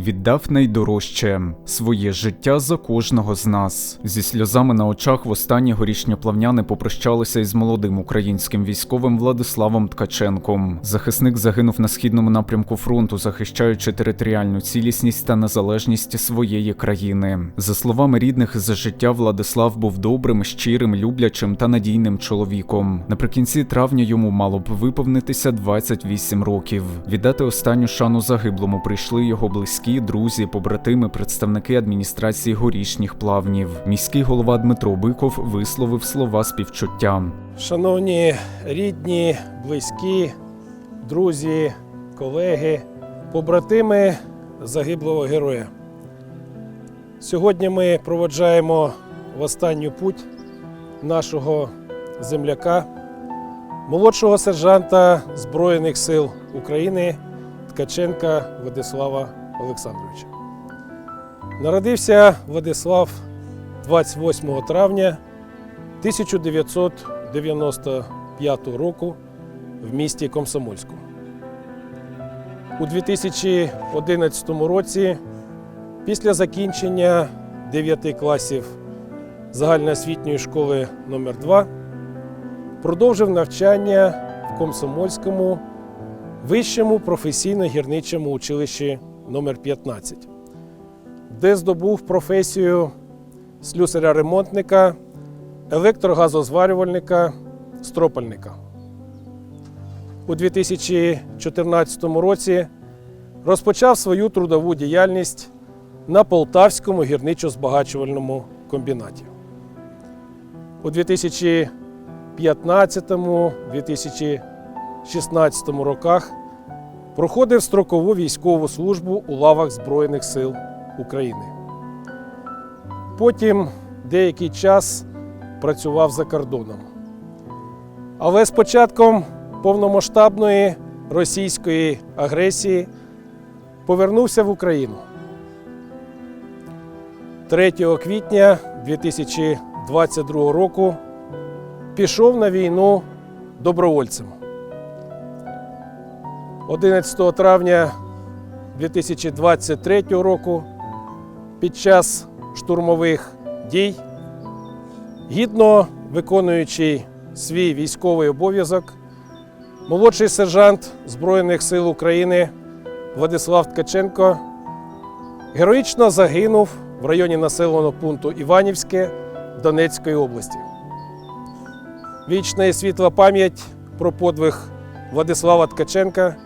віддав найдорожче своє життя за кожного з нас. Зі сльозами на очах востаннє горішньоплавняни попрощалися із молодим українським військовим Владиславом Ткаченком. Захисник загинув на східному напрямку фронту, захищаючи територіальну цілісність та незалежність своєї країни. За словами рідних, за життя Владислав був добрим, щирим, люблячим та надійним чоловіком. Наприкінці травня йому мало б виповнитися 28 років. Віддати останню шану загиблому прийшли його близькі, друзі, побратими, представники адміністрації горішніх плавнів. Міський голова Дмитро Биков висловив слова співчуття. Шановні рідні, близькі, друзі, колеги, побратими загиблого героя. Сьогодні ми проводжаємо в останню путь нашого земляка, молодшого сержанта Збройних сил України Ткаченка Владислава Олександровича. Народився Владислав 28 травня 1995 року в місті Комсомольську. У 2011 році, після закінчення 9 класів загальноосвітньої школи номер 2 продовжив навчання в Комсомольському вищому професійно-гірничому училищі номер 15 де здобув професію слюсаря-ремонтника, електрогазозварювальника, стропальника. У 2014 році розпочав свою трудову діяльність на Полтавському гірничо-збагачувальному комбінаті. У 2015-2016 роках проходив строкову військову службу у лавах Збройних сил України. Потім деякий час працював за кордоном. Але з початком повномасштабної російської агресії повернувся в Україну. 3 квітня 2022 року пішов на війну добровольцем. 11 травня 2023 року під час штурмових дій, гідно виконуючи свій військовий обов'язок, молодший сержант Збройних сил України Владислав Ткаченко героїчно загинув в районі населеного пункту Іванівське Донецької області. Вічна і світла пам'ять про подвиг Владислава Ткаченка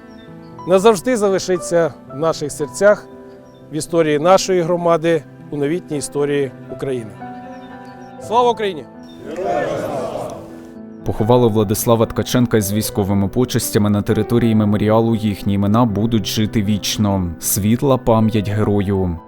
назавжди залишиться в наших серцях в історії нашої громади у новітній історії України. Слава Україні! Поховали Владислава Ткаченка з військовими почестями на території меморіалу. Їхні імена будуть жити вічно. Світла пам'ять герою.